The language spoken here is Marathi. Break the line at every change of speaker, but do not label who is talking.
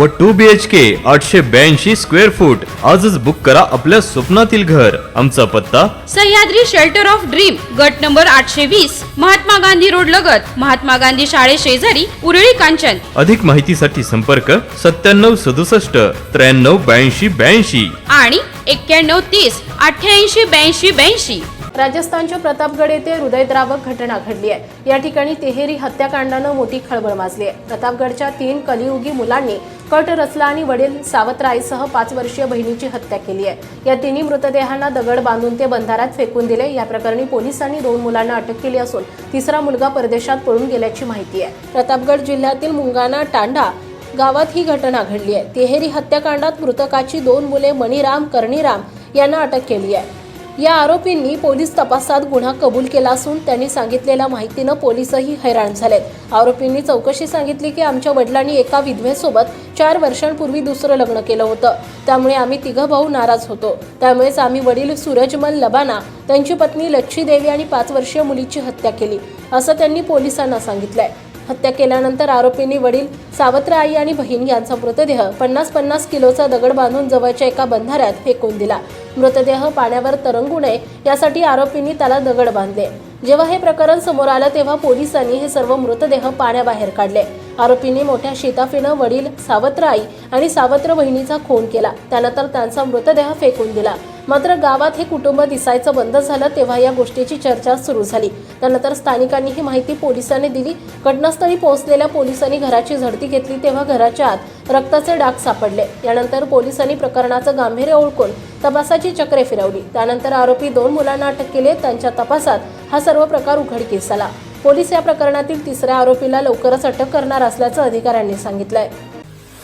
व टू बी एच के आठशे ब्याऐंशी स्क्वेअर फूट आजच बुक करा आपल्या स्वप्नातील घर. आमचा पत्ता?
सह्याद्री शेल्टर ऑफ ड्रीम गट नंबर आठशे वीस महात्मा गांधी रोड लगत. महात्मा गांधी शाळे शेजारी उरळी कांचन.
अधिक माहितीसाठी संपर्क सत्त्याण्णव सदुसष्ट त्र्याण्णव ब्याऐंशी ब्याऐंशी.
आणि एक्क्याण्णव तीस अठ्ठ्याऐंशी ब्याऐंशी ब्याऐंशी.
राजस्थानच्या प्रतापगड येथे हृदयद्रावक घटना घडली आहे. या ठिकाणी तेहेरी हत्याकांडानं मोठी खळबळ माजली आहे. प्रतापगडच्या तीन कलियुगी मुलांनी कट रचला आणि वडील सावतरायसह पाच वर्षीय बहिणीची हत्या केली आहे. या तिन्ही मृतदेहांना दगड बांधून ते बंधाऱ्यात फेकून दिले. या प्रकरणी पोलिसांनी दोन मुलांना अटक केली असून तिसरा मुलगा परदेशात पळून गेल्याची माहिती आहे. प्रतापगड जिल्ह्यातील मुंगाना टांडा गावात ही घटना घडली आहे. तिहेरी हत्याकांडात मृतकाची दोन मुले मणिराम कर्णीराम यांना अटक केली आहे. या आरोपींनी पोलीस तपासात गुन्हा कबूल केला असून त्यांनी सांगितलेल्या माहितीनं पोलीसही हैराण झालेत. आरोपींनी चौकशी सांगितली की आमच्या वडिलांनी एका विधवेसोबत चार वर्षांपूर्वी दुसरं लग्न केलं होतं. त्यामुळे आम्ही तिघं भाऊ नाराज होतो. त्यामुळेच आम्ही वडील सूरजमल लबाना त्यांची पत्नी लच्छी देवी आणि पाच वर्षीय मुलीची हत्या केली असं त्यांनी पोलिसांना सांगितलंय. हत्या केल्यानंतर आरोपींनी वडील सावत्र आई आणि बहीण यांचा मृतदेह पन्नास पन्नास किलोचा दगड बांधून जवळच्या एका बंधाऱ्यात फेकून दिला. मृतदेह पाण्यावर तरंगू नये यासाठी आरोपींनी त्याला दगड बांधले. जेव्हा हे प्रकरण समोर आलं तेव्हा पोलिसांनी हे सर्व मृतदेह पाण्याबाहेर काढले. आरोपींनी मोठ्या शिताफीनं वडील सावत्र आई आणि सावत्र बहिणीचा खून केला. त्यानंतर त्यांचा मृतदेह फेकून दिला. मात्र गावात हे कुटुंब दिसायचं बंद झालं तेव्हा या गोष्टीची चर्चा सुरू झाली. त्यानंतर स्थानिकांनी ही माहिती पोलिसांनी दिली. घटनास्थळी पोहोचलेल्या पोलिसांनी घराची झडती घेतली तेव्हा घराच्या आत रक्ताचे डाग सापडले. यानंतर पोलिसांनी प्रकरणाचं गांभीर्य ओळखून तपासाची चक्रे फिरवली. त्यानंतर आरोपी दोन मुलांना अटक केली. त्यांच्या तपासात हा सर्व प्रकार उघडकीस आला. पोलीस या प्रकरणातील तिसऱ्या आरोपीला लवकरच अटक करणार असल्याचं अधिकाऱ्यांनी सांगितलंय.